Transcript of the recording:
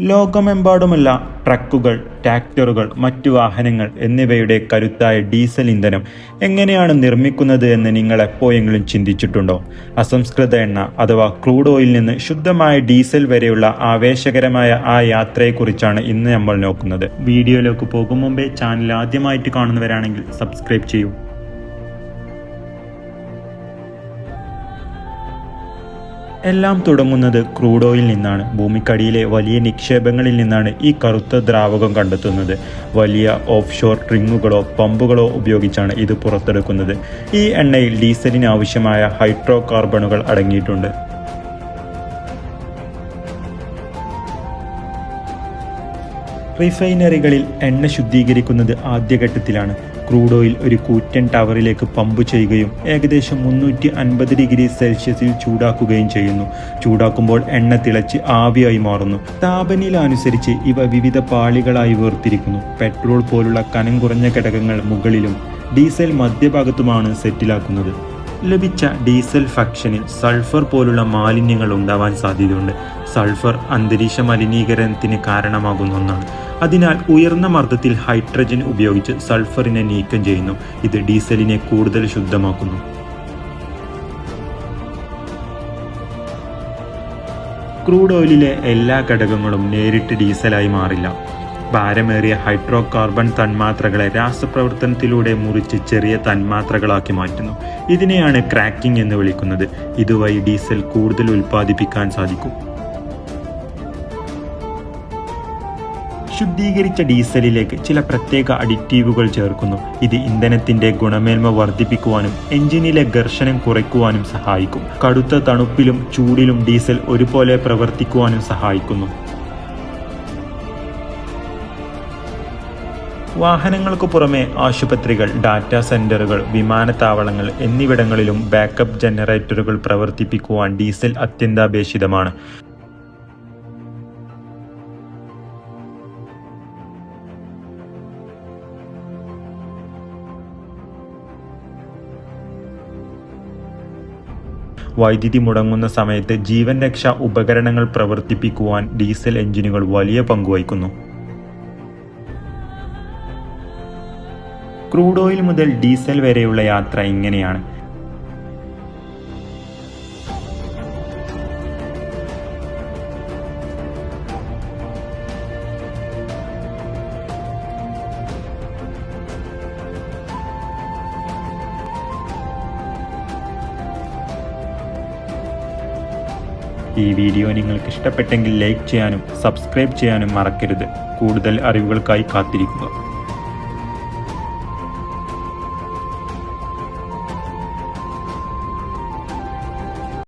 ലോകമെമ്പാടുമുള്ള ട്രക്കുകൾ ട്രാക്ടറുകൾ മറ്റു വാഹനങ്ങൾ എന്നിവയുടെ കരുത്തായ ഡീസൽ ഇന്ധനം എങ്ങനെയാണ് നിർമ്മിക്കുന്നത് എന്ന് നിങ്ങൾ എപ്പോഴെങ്കിലും ചിന്തിച്ചിട്ടുണ്ടോ? അസംസ്കൃത എണ്ണ അഥവാ ക്രൂഡ് ഓയിൽ നിന്ന് ശുദ്ധമായ ഡീസൽ വരെയുള്ള ആവേശകരമായ ആ യാത്രയെക്കുറിച്ചാണ് ഇന്ന് നമ്മൾ നോക്കുന്നത്. വീഡിയോയിലേക്ക് പോകും മുമ്പേ ചാനൽ ആദ്യമായിട്ട് കാണുന്നവരാണെങ്കിൽ സബ്സ്ക്രൈബ് ചെയ്യൂ. എല്ലാം തുടങ്ങുന്നത് ക്രൂഡ് ഓയിൽ നിന്നാണ്. ഭൂമിക്കടിയിലെ വലിയ നിക്ഷേപങ്ങളിൽ നിന്നാണ് ഈ കറുത്ത ദ്രാവകം കണ്ടെത്തുന്നത്. വലിയ ഓഫ് ഷോർ റിങ്ങുകളോ പമ്പുകളോ ഉപയോഗിച്ചാണ് ഇത് പുറത്തെടുക്കുന്നത്. ഈ എണ്ണയിൽ ഡീസലിന് ആവശ്യമായ ഹൈഡ്രോ കാർബണുകൾ അടങ്ങിയിട്ടുണ്ട്. റിഫൈനറികളിൽ എണ്ണ ശുദ്ധീകരിക്കുന്നത് ആദ്യഘട്ടത്തിലാണ്. ക്രൂഡ് ഓയിൽ ഒരു കൂറ്റൻ ടവറിലേക്ക് പമ്പ് ചെയ്യുകയും ഏകദേശം മുന്നൂറ്റി അൻപത് ഡിഗ്രി സെൽഷ്യസിൽ ചൂടാക്കുകയും ചെയ്യുന്നു. ചൂടാക്കുമ്പോൾ എണ്ണ തിളച്ച് ആവിയായി മാറുന്നു. താപനില അനുസരിച്ച് ഇവ വിവിധ പാളികളായി വേർതിരിക്കുന്നു. പെട്രോൾ പോലുള്ള കനം കുറഞ്ഞ ഘടകങ്ങൾ മുകളിലും ഡീസൽ മധ്യഭാഗത്തുമാണ് സെറ്റിലാക്കുന്നത്. ലഭിച്ച ഡീസൽ ഫക്ഷനിൽ സൾഫർ പോലുള്ള മാലിന്യങ്ങൾ ഉണ്ടാവാൻ സാധ്യതയുണ്ട്. സൾഫർ അന്തരീക്ഷ മലിനീകരണത്തിന് കാരണമാകുന്ന ഒന്നാണ്. അതിനാൽ ഉയർന്ന മർദ്ദത്തിൽ ഹൈഡ്രജൻ ഉപയോഗിച്ച് സൾഫറിനെ നീക്കം ചെയ്യുന്നു. ഇത് ഡീസലിനെ കൂടുതൽ ശുദ്ധമാക്കുന്നു. ക്രൂഡ് ഓയിലിലെ എല്ലാ ഘടകങ്ങളും നേരിട്ട് ഡീസലായി മാറില്ല. ഭാരമേറിയ ഹൈഡ്രോ കാർബൺ തന്മാത്രകളെ രാസപ്രവർത്തനത്തിലൂടെ മുറിച്ച് ചെറിയ തന്മാത്രകളാക്കി മാറ്റുന്നു. ഇതിനെയാണ് ക്രാക്കിംഗ് എന്ന് വിളിക്കുന്നത്. ഇതുവഴി ഡീസൽ കൂടുതൽ ഉൽപ്പാദിപ്പിക്കാൻ സാധിക്കും. ശുദ്ധീകരിച്ച ഡീസലിലേക്ക് ചില പ്രത്യേക അഡിറ്റീവുകൾ ചേർക്കുന്നു. ഇത് ഇന്ധനത്തിന്റെ ഗുണമേന്മ വർദ്ധിപ്പിക്കുവാനും എഞ്ചിനിലെ ഘർഷണം കുറയ്ക്കുവാനും സഹായിക്കും. കടുത്ത തണുപ്പിലും ചൂടിലും ഡീസൽ ഒരുപോലെ പ്രവർത്തിക്കുവാനും സഹായിക്കുന്നു. വാഹനങ്ങൾക്ക് പുറമെ ആശുപത്രികൾ ഡാറ്റാ സെന്ററുകൾ വിമാനത്താവളങ്ങൾ എന്നിവിടങ്ങളിലും ബാക്കപ്പ് ജനറേറ്ററുകൾ പ്രവർത്തിപ്പിക്കുവാൻ ഡീസൽ അത്യന്താപേക്ഷിതമാണ്. വൈദ്യുതി മുടങ്ങുന്ന സമയത്ത് ജീവൻ രക്ഷാ ഉപകരണങ്ങൾ പ്രവർത്തിപ്പിക്കുവാൻ ഡീസൽ എഞ്ചിനുകൾ വലിയ പങ്കുവഹിക്കുന്നു ക്രൂഡ് ഓയിൽ മുതൽ ഡീസൽ വരെയുള്ള യാത്ര ഇങ്ങനെയാണ്. ഈ വീഡിയോ നിങ്ങൾക്ക് ഇഷ്ടപ്പെട്ടെങ്കിൽ ലൈക്ക് ചെയ്യാനും സബ്സ്ക്രൈബ് ചെയ്യാനും മറക്കരുത്. കൂടുതൽ അറിവുകൾക്കായി കാത്തിരിക്കുക.